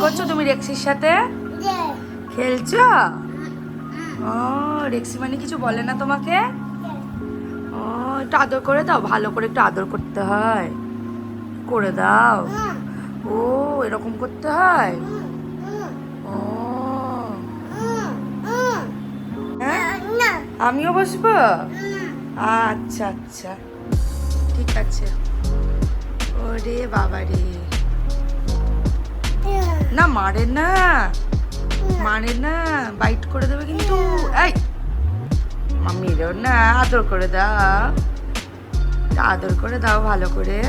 করছ তুমি রেক্সির সাথে? খেলছো? ও, রেক্সি মানে কিছু বলে না তোমাকে? ও, একটু আদর করে দাও, ভালো করে একটু আদর করতে হয়। করে দাও। ও, এরকম করতে হয়? ও। হ্যাঁ? আমিও বসবো? আচ্ছা আচ্ছা। ঠিক আছে। ওরে বাবা রে না মারে না। মারে না বাইট করে দেবে কিন্তু। এই। মামিরও না, আদর করে দাও। আদর করে দাও ভালো করে।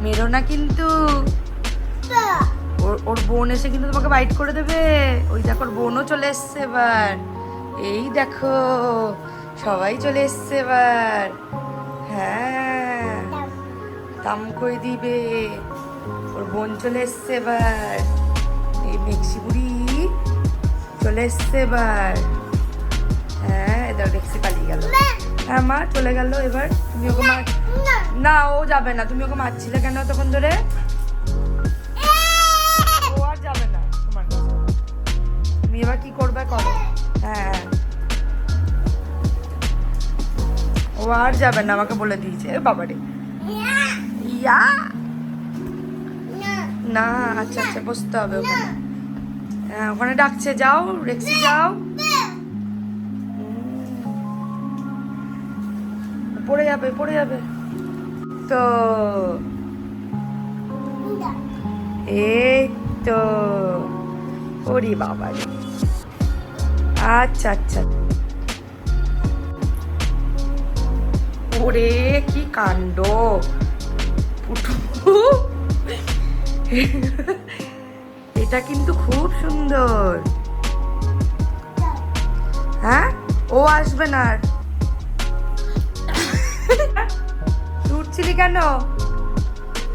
মেরো না কিন্তু। ওর ওর বোন এসে কিন্তু তোমাকে বাইট করে দেবে। ওই দেখো, ওর বোনও চলে এসছে এবার। এই দেখো, সবাই চলে এসছে এবার। হ্যাঁ। দাম করে দিবে? ওর বোন চলে এসছে এবার। এই মেক্সি বুড়ি চলে এসছে এবার। হ্যাঁ এবার মেক্সি পালিয়ে গেল। হ্যাঁ মা চলে গেল এবার। তুমি ওকে মার না। ও যাবে না। তুমি ওকে মারছিলে কেন তখন ধরে? ও আর যাবে না। তোমার কাছে। তুমি এবার কি করবে করো। হ্যাঁ। ও আর যাবে না আমাকে বলে দিয়েছে। এ বাবা রে ইয়া। না আচ্ছা আচ্ছা বসতে হবে ওখানে। হ্যাঁ ওখানে ডাকছে, যাও রেক্সি যাও। পড়ে যাবে পড়ে যাবে। তো এই তো, ওরে বাবা আচ্ছা আচ্ছা। ওরে, কি কাণ্ড। পুটু। এটা কিন্তু খুব সুন্দর। হ্যাঁ? ও আসবে না আর। কেন?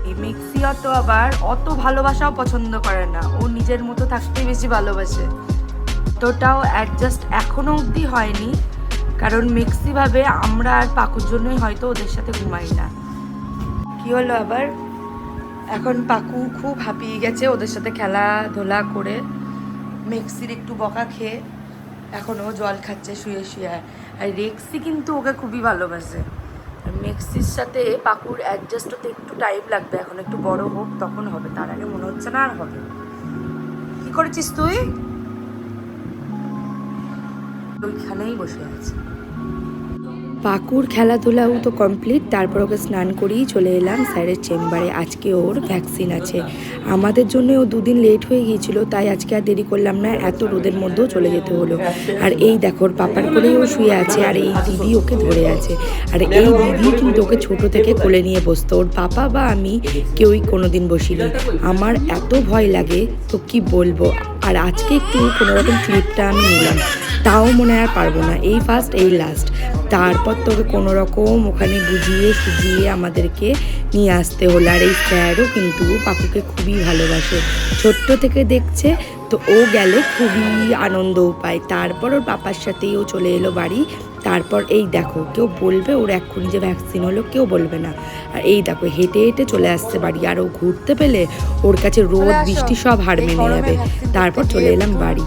এই মিক্সি অত আবার অত ভালোবাসাও পছন্দ করে না। ও নিজের মতো থাকতেই বেশি ভালোবাসে। অতটাও অ্যাডজাস্ট এখনও অবধি হয়নি। কারণ মিক্সি ভাবে আমরা আর পাকুর জন্যই হয়তো ওদের সাথে ঘুমাই না। কি হলো আবার? এখন পাকু খুব হাঁপিয়ে গেছে, ওদের সাথে খেলাধুলা করে। মেক্সির একটু বকা খেয়ে এখন ও জল খাচ্ছে, শুয়ে শুয়ে। আর রেক্সি কিন্তু ওকে খুবই ভালোবাসে। মেক্সির সাথে পাকুর অ্যাডজাস্ট হতে একটু টাইম লাগবে, এখন একটু বড় হোক, তখন হবে। তার আগে মনে হচ্ছে না আর হবে। কি করেছিস তুই? ওইখানেই বসে আছে। পাকুর খেলাধুলাও তো কমপ্লিট তারপর ওকে স্নান করিয়ে চলে এলাম স্যারের চেম্বারে। আজকে ওর ভ্যাকসিন আছে। আমাদের জন্য ও দুদিন লেট হয়ে গিয়েছিল, তাই আজকে আর দেরি করলাম না, এত রোদের মধ্যেও চলে যেতে হলো। আর এই দেখো, ওর পাপার কোলেই ও শুয়ে আছে, আর এই দিদি ওকে ধরে আছে। আর এই দিদি কিন্তু ওকে ছোট থেকে কোলে নিয়ে বসতো। ওর পাপা বা আমি কেউই কোনোদিন বসিনি। আমার এত ভয় লাগে, তো কি বলব? আর আজকে একটু কোনোরকম ট্রিপটা আমি নিলাম। তাও মনে আর পারব না। এই ফার্স্ট এই লাস্ট তারপর তোকে কোনো রকম ওখানে বুঝিয়ে সুঝিয়ে আমাদেরকে নিয়ে আসতে হলো। আর এই স্যারও কিন্তু পাপুকে খুবই ভালোবাসে। ছোট্ট থেকে দেখছে তো ও গেলে খুবই আনন্দ পায়। তারপর ওর পাপার সাথেই ও চলে এলো বাড়ি। তারপর এই দেখো কেউ বলবে ওর এক্ষুনি যে ভ্যাকসিন হলো কেউ বলবে না। আর এই দেখো হেঁটে হেঁটে চলে আসতে বাড়ি। আর ও ঘুরতে পেলে ওর কাছে রোদ বৃষ্টি সব হার মেনে যাবে। তারপর চলে এলাম বাড়ি।